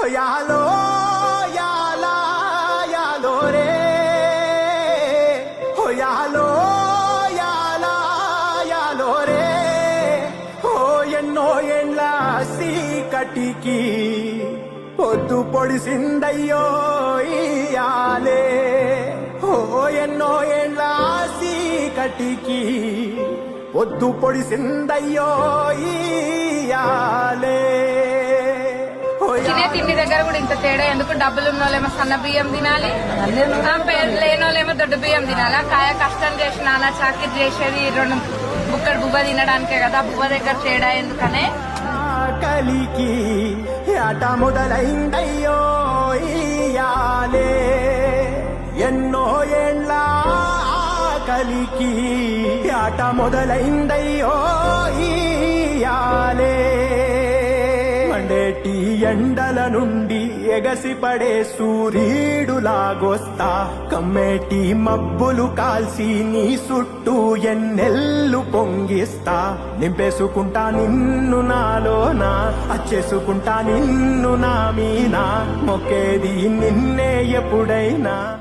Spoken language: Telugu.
హోయాలో యాలా యాలో రే హోయాలో యాలా యాలో రే ఓ ఎన్నో ఎండ్ల సీకటికి పొద్దు పొడిసిందయ్యో ఇయాలే ఓ ఎన్నో ఎండ్ల సీకటికి పొద్దు పొడిసిందయ్యో ఇయాలే తినే తిండి దగ్గర కూడా ఇంత తేడా ఎందుకు? డబ్బులు ఉన్న వాళ్ళేమో సన్న బియ్యం తినాలి. ఆ, పేరు లేని వాళ్ళేమో దొడ్డు బియ్యం తినాలి. ఆ కాయ కష్టం చేసి నాన్న చాకిరి చేసేది రెండు బుక్కడు బుబ్బ తినడానికే కదా. బుబ్బ దగ్గర తేడా ఎందుకనే? కలికి ఆట మొదలైందయ్యో ఎన్నో ఏళ్ళ కలికి ఆట మొదలైందయ్యో మండేటి ఎండల నుండి ఎగసిపడే సూర్యుడులాగొస్తా కమ్మేటి మబ్బులు కాల్సి నీ చుట్టూ ఎన్నెల్లు పొంగిస్తా. నింపేసుకుంటా నిన్ను నాలోనా అచ్చేసుకుంటా నిన్ను నా మీనా. మొక్కేది నిన్నే ఎప్పుడైనా.